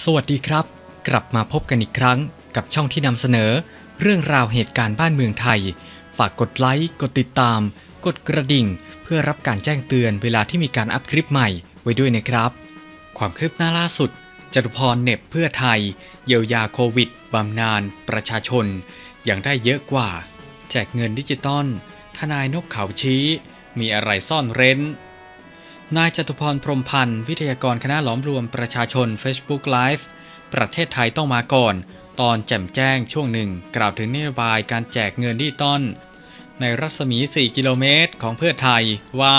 สวัสดีครับ กลับมาพบกันอีกครั้งกับช่องที่นำเสนอ เรื่องราวเหตุการณ์บ้านเมืองไทย ฝากกดไลค์ กดติดตาม กดกระดิ่ง เพื่อรับการแจ้งเตือนเวลาที่มีการอัพคลิปใหม่ไว้ด้วยนะครับ ความคืบหน้าล่าสุดจตุพรเน็บเพื่อไทย เยียวยาโควิดบำนาญประชาชนอย่างได้เยอะกว่า แจกเงินดิจิตอลทนายนกเขาชี้ มีอะไรซ่อนเร้น นายจตุพรพรมพันธ์วิทยากรคณะหลอมรวมประชาชน Facebook Live ประเทศไทยต้องมาก่อน ตอนแจ่มแจ้งช่วงหนึ่ง กล่าวถึงนโยบายการแจกเงินดิจิตอลในรัศมี 4 กิโลเมตรของเพื่อไทยว่า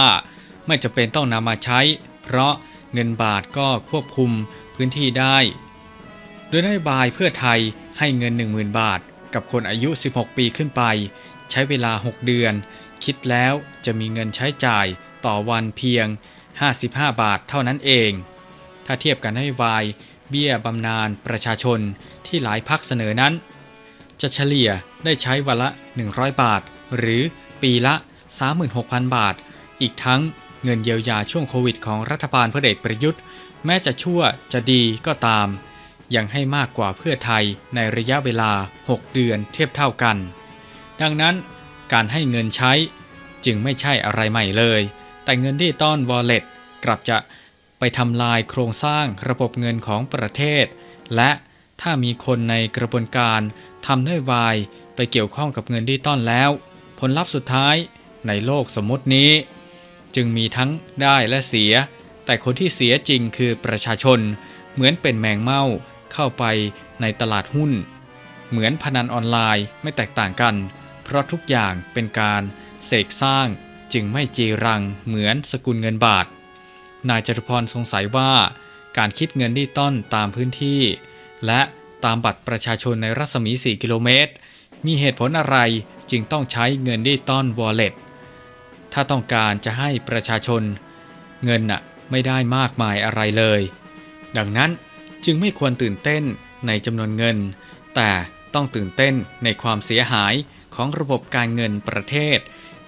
ไม่จะเป็นต้องนำมาใช้ เพราะเงินบาทก็ควบคุมพื้นที่ได้ โดยนโยบายเพื่อไทยให้เงิน 10,000 บาท กับคนอายุ 16 ปีขึ้นไป ใช้เวลา 6 เดือน คิดแล้วจะมีเงินใช้จ่ายต่อวันเพียง 55 บาทเท่านั้นเอง ถ้าเทียบกันนโยบายเบี้ยบำนาญประชาชนที่หลายพักเสนอนั้น จะเฉลี่ยได้ใช้วันละ 100 บาท หรือปีละ 36,000 บาท อีกทั้งเงินเยียวยาช่วงโควิดของรัฐบาลพลเอกประยุทธ์ แม้จะชั่วจะดีก็ตาม ยังให้มากกว่าเพื่อไทยในระยะเวลา 6 เดือนเทียบเท่ากัน ดังนั้นการให้เงินใช้จึงไม่ใช่อะไรใหม่เลย แต่เงินดิจิตอลวอลเล็ต กลับจะไปทำลายโครงสร้างระบบเงินของประเทศ และถ้ามีคนในกระบวนการทำนโยบายไปเกี่ยวข้องกับเงินดิจิตอลแล้ว ผลลัพธ์สุดท้ายในโลกสมมตินี้ จึงมีทั้งได้และเสีย แต่คนที่เสียจริงคือประชาชน เหมือนเป็นแมงเม่าเข้าไปในตลาดหุ้น เหมือนพนันออนไลน์ไม่แตกต่างกัน เพราะทุกอย่างเป็นการเสกสร้างจึงไม่จีรังเหมือนสกุลเงินบาท นายจตุพรสงสัยว่า การคิดเงินดิจิตอลตามพื้นที่ และตามบัตรประชาชนในรัศมี 4 กิโลเมตร มีเหตุผลอะไรจึงต้องใช้เงินดิจิตอลวอลเล็ตถ้าต้องการจะให้ประชาชน เงินน่ะไม่ได้มากมายอะไรเลย ดังนั้นจึงไม่ควรตื่นเต้นในจำนวนเงิน แต่ต้องตื่นเต้นในความเสียหายของระบบการเงินประเทศ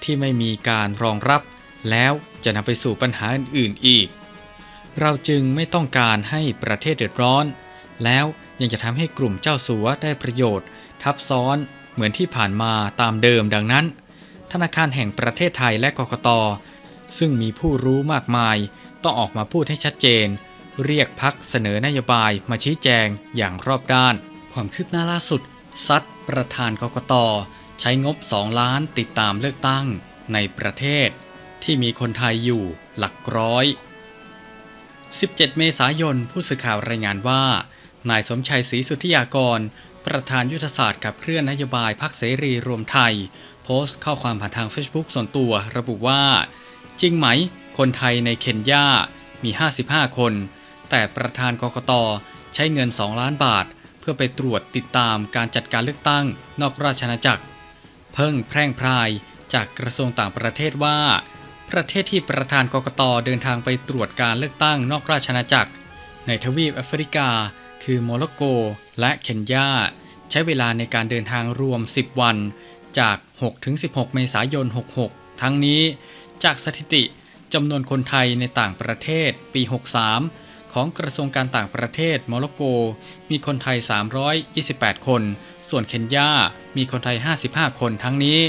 ที่ไม่มีการรองรับ แล้วจะนำไปสู่ปัญหาอื่นๆอีก เราจึงไม่ต้องการให้ประเทศเดือดร้อน แล้วยังจะทำให้กลุ่มเจ้าสัวได้ประโยชน์ ทับซ้อนเหมือนที่ผ่านมาตามเดิมดังนั้น ธนาคารแห่งประเทศไทยและกกต ซึ่งมีผู้รู้มากมาย ต้องออกมาพูดให้ชัดเจน เรียกพักเสนอนโยบายมาชี้แจงอย่างรอบด้าน ความคืบหน้าล่าสุด ซัดประธานกกต ใช้งบ 2 ล้านติดตามเลือกตั้งในประเทศ ที่มีคนไทยอยู่หลักร้อย 17 เมษายน ผู้สื่อข่าวรายงานว่า นายสมชัยศรีสุทธิยากร ประธานยุทธศาสตร์กับเคลื่อนนโยบายพักเสรีรวมไทย โพสต์ข้อความผ่านทาง Facebook ส่วนตัวระบุว่า จริงไหม คนไทยในเคนยา มี 55 คน แต่ประธานกกตใช้เงิน 2 ล้านบาท เพื่อไปตรวจติดตามการจัดการเลือกตั้งนอกราชอาณาจักร เพิ่งแพร่งพรายจากกระทรวงต่างประเทศว่า ประเทศที่ประธานกกตเดินทางไปตรวจการเลือกตั้งนอกราชอาณาจักร ในทวีปแอฟริกา คือโมร็อกโก และเคนยา ใช้เวลาในการเดินทางรวม 10 วัน จาก 6-16 เมษายน 66 ทั้งนี้ จากสถิติจำนวนคนไทยในต่างประเทศปี 63 ของกระทรวงการต่างประเทศโมร็อกโก มีคนไทย 328 คน ส่วนเคนยา มีคนไทย 55 คนทั้งนี้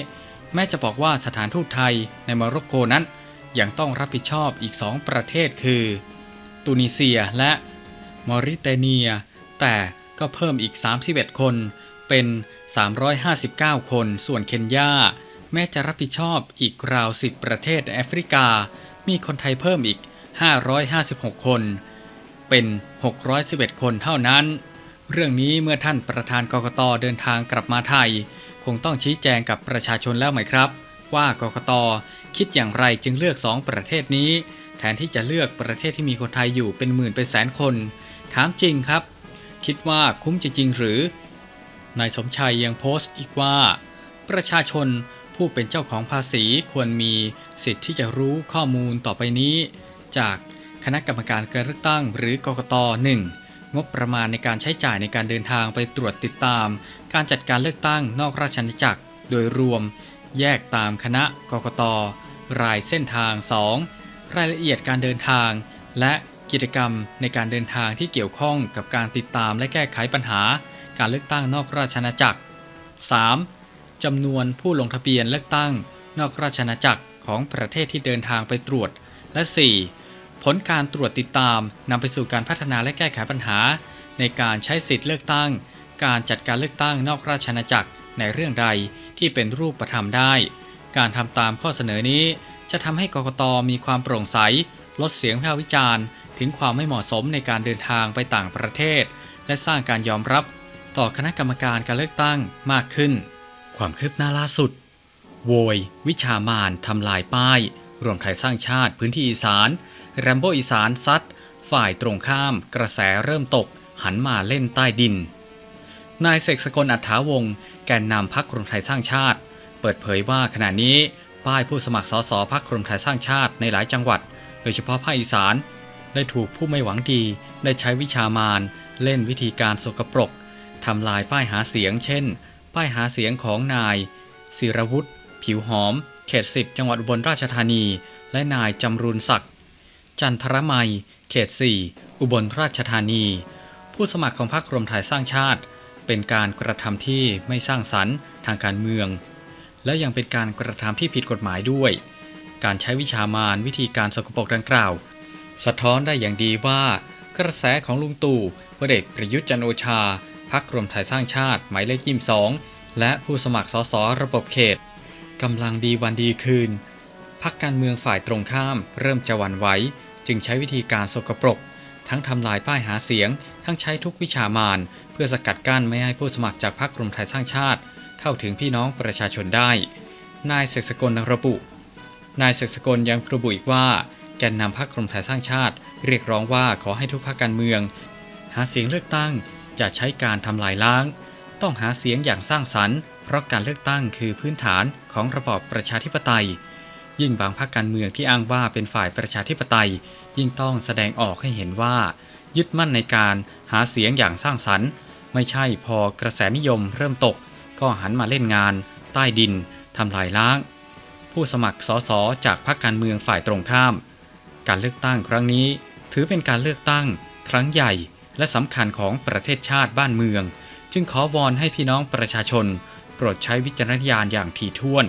แม้จะบอกว่าสถานทูตไทยในโมร็อกโกนั้น ยังต้องรับผิดชอบอีก2ประเทศคือตูนิเซียและมอริเตเนีย แต่ก็เพิ่มอีก 31 คนเป็น 359 คน ส่วนเคนยา แม้จะรับผิดชอบอีกราว 10 ประเทศในแอฟริกา มีคนไทยเพิ่มอีก 556 คน เป็น 611 คนเท่านั้น เรื่องนี้เมื่อท่านประธานกกตเดินทางกลับมาไทย คงต้องชี้แจงกับประชาชนแล้วไหมครับ ว่ากกตคิดอย่างไรจึงเลือก 2 ประเทศนี้ แทนที่จะเลือกประเทศที่มีคนไทยอยู่เป็นหมื่นเป็นแสนคน ถามจริงครับ คิดว่าคุ้มจริงหรือนายสมชัยยังโพสต์อีกว่า ประชาชนผู้เป็นเจ้าของภาษีควรมีสิทธิ์ที่จะรู้ข้อมูลต่อไปนี้ จากคณะกรรมการการเลือกตั้งหรือกกต 1. งบประมาณในการใช้จ่ายในการเดินทางไปตรวจติดตาม การจัดการเลือกตั้งนอกราชอาณาจักร โดยรวม แยกตามคณะกกต รายเส้นทาง 2. รายละเอียดการเดินทาง และกิจกรรมในการเดินทางที่เกี่ยวข้องกับการติดตามและแก้ไขปัญหา การเลือกตั้งนอกราชอาณาจักร 3. จำนวนผู้ลงทะเบียนเลือกตั้ง นอกราชอาณาจักรของประเทศที่เดินทางไปตรวจ และ 4. ผลการตรวจติดตามนำไปสู่การพัฒนาและแก้ไขปัญหา ในการใช้สิทธิเลือกตั้ง การจัดการเลือกตั้งนอกราชอาณาจักรในเรื่องใดที่เป็นรูปธรรมได้ การทำตามข้อเสนอนี้ จะทำให้กกตมีความโปร่งใส ลดเสียงวิพากษ์วิจารณ์ ถึงความไม่เหมาะสมในการเดินทางไปต่างประเทศ และสร้างการยอมรับ ต่อคณะกรรมการการเลือกตั้งมากขึ้น ความคืบหน้าล่าสุด โวย วิชามานทำลายป้าย รวมไทยสร้างชาติพื้นที่อีสาน แรมโบอีสานซัด ฝ่ายตรงข้าม กระแสเริ่มตก หันมาเล่นใต้ดิน นายเสกสกลอัฏฐาวงศ์แกนนำพักรวมไทยสร้างชาติ เปิดเผยว่าขณะนี้ป้ายผู้สมัครสสพักรวมไทยสร้างชาติในหลายจังหวัด โดยเฉพาะภาคอีสาน ได้ถูกผู้ไม่หวังดี ได้ใช้วิชามานเล่นวิธีการสกปรกทำลายป้ายหาเสียง เช่น ป้ายหาเสียงของนายศิรวุฒิผิวหอม เขต 10 จังหวัดอุบลราชธานี และนายจำรูนศักดิ์จันทรมัย เขต 4 อุบลราชธานี ผู้สมัครของพรรครวมไทยสร้างชาติ เป็นการกระทำที่ไม่สร้างสรรค์ทางการเมือง และยังเป็นการกระทำที่ผิดกฎหมายด้วย การใช้วิชามานวิธีการสกปรกดังกล่าว สะท้อนได้อย่างดีว่ากระแสของลุงตู่พลเอกประยุทธ์จันโอชาพักรวมไทยสร้างชาติหมายเลขยี่สองและผู้สมัครสสระบบเขต กำลังดีวันดีคืนพักการเมืองฝ่ายตรงข้าม เริ่มจะหวั่นไหวจึงใช้วิธีการสกปรก ทั้งทำลายป้ายหาเสียง ทั้งใช้ทุกวิชามาน เพื่อสกัดกั้นไม่ให้ผู้สมัครจากพรรครวมไทยสร้างชาติ เข้าถึงพี่น้องประชาชนได้ นายเสกสกลระบุ นายเสกสกลยังระบุอีกว่า แกนนำพรรครวมไทยสร้างชาติ เรียกร้องว่าขอให้ทุกพรรคการเมือง หาเสียงเลือกตั้งจะใช้การทำลายล้าง ต้องหาเสียงอย่างสร้างสรรค์ เพราะการเลือกตั้งคือพื้นฐานของระบอบประชาธิปไตย ยิ่งบางพรรคการเมืองที่อ้างว่าเป็นฝ่ายประชาธิปไตย ยิ่งต้องแสดงออกให้เห็นว่า ยึดมั่นในการหาเสียงอย่างสร้างสรรค์ ไม่ใช่พอกระแสนิยมเริ่มตก ก็หันมาเล่นงาน ใต้ดินทำลายล้าง ผู้สมัครสสจากพรรคการเมืองฝ่ายตรงข้าม การเลือกตั้งครั้งนี้ ถือเป็นการเลือกตั้ง ครั้งใหญ่และสำคัญของประเทศชาติบ้านเมือง จึงขอวอนให้พี่น้องประชาชน โปรดใช้วิจารณญาณอย่างถี่ถ้วน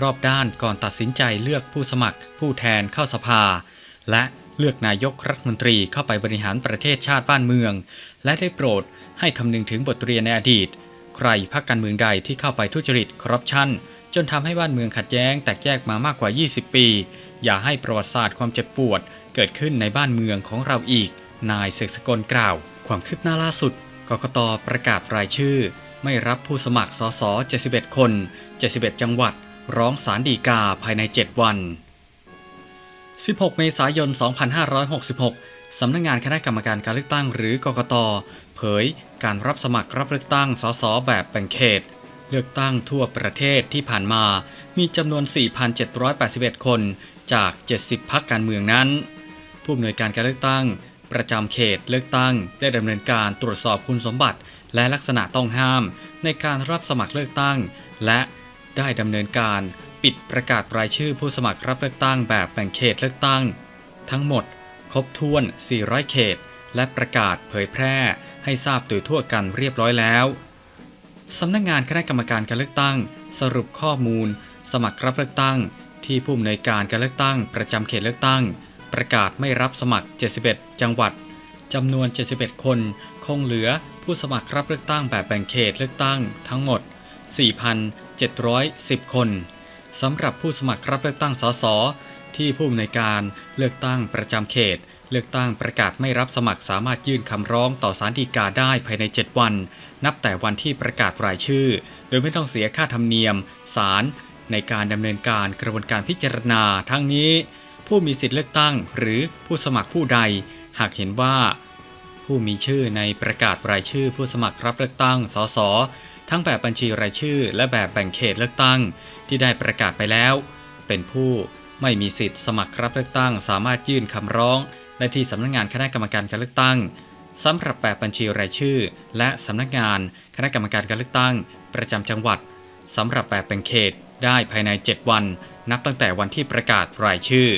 รอบด้านก่อนตัดสินใจเลือกผู้สมัคร ผู้แทนเข้าสภา และเลือกนายกรัฐมนตรีเข้าไปบริหารประเทศชาติบ้านเมือง และได้โปรดให้คำนึงถึงบทเรียนในอดีต ใครพรรคการเมืองใดที่เข้าไปทุจริตคอร์รัปชันจนทำให้บ้านเมืองขัดแย้งแตกแยกมามากกว่า 20 ปี อย่าให้ประวัติศาสตร์ความเจ็บปวด เกิดขึ้นในบ้านเมืองของเราอีก นายเสกสกลกล่าว ความคืบหน้าล่าสุดกกตประกาศรายชื่อ ไม่รับผู้สมัครสส71 คน 71 จังหวัด ร้องสารดีกาภายใน 7 วัน 16 เมษายน 2566 สำนักงงานคณะกรรมการการเลือกตั้งหรือกกต เผยการรับสมัครรับเลือกตั้งสสแบบแบ่งเขต เลือกตั้งทั่วประเทศที่ผ่านมา มีจำนวน 4,781 คนจาก 70 พักการเมืองนั้น ผู้อำนวยการการเลือกตั้ง ประจำเขตเลือกตั้งได้ดำเนินการตรวจสอบคุณสมบัติ และลักษณะต้องห้าม ในการรับสมัครเลือกตั้ง และได้ดำเนินการปิดประกาศรายชื่อผู้สมัครรับเลือกตั้งแบบแบ่งเขตเลือกตั้ง ทั้งหมดครบถ้วน 400 เขต และประกาศเผยแพร่ ให้ทราบโดยทั่วกันเรียบร้อยแล้วสำนักงงานคณะกรรมการการเลือกตั้ง สรุปข้อมูล สมัครรับเลือกตั้ง ที่ผู้อำนวยการการเลือกตั้ง ประจำเขตเลือกตั้ง ประกาศไม่รับสมัคร 71 จังหวัดจำนวน 71 คน คงเหลือผู้สมัครรับเลือกตั้งแบบแบ่งเขตเลือกตั้งทั้งหมด 4,710 คนสำหรับผู้สมัครรับเลือกตั้งสสที่ผู้อำนวยการเลือกตั้งประจำเขต เลือกตั้งประกาศไม่รับสมัครสามารถยื่นคำร้องต่อศาลฎีกาได้ภายใน 7 วัน นับแต่วันที่ประกาศรายชื่อ โดยไม่ต้องเสียค่าธรรมเนียมศาลในการดำเนินการกระบวนการพิจารณาทั้งนี้ ผู้มีสิทธิเลือกตั้ง หรือผู้สมัครผู้ใด หากเห็นว่า ผู้มีชื่อในประกาศรายชื่อ ผู้สมัครรับเลือกตั้ง สส ทั้งแบบบัญชีรายชื่อ และแบบแบ่งเขตเลือกตั้ง ที่ได้ประกาศไปแล้ว เป็นผู้ไม่มีสิทธิสมัครรับเลือกตั้ง สามารถยื่นคำร้องได้ที่สำนักงานคณะกรรมการการเลือกตั้งสำหรับแบบบัญชีรายชื่อ และสำนักงานคณะกรรมการการเลือกตั้ง ประจำจังหวัดสำหรับแบบแบ่งเขตได้ภายใน 7 วัน นับตั้งแต่วันที่ประกาศรายชื่อ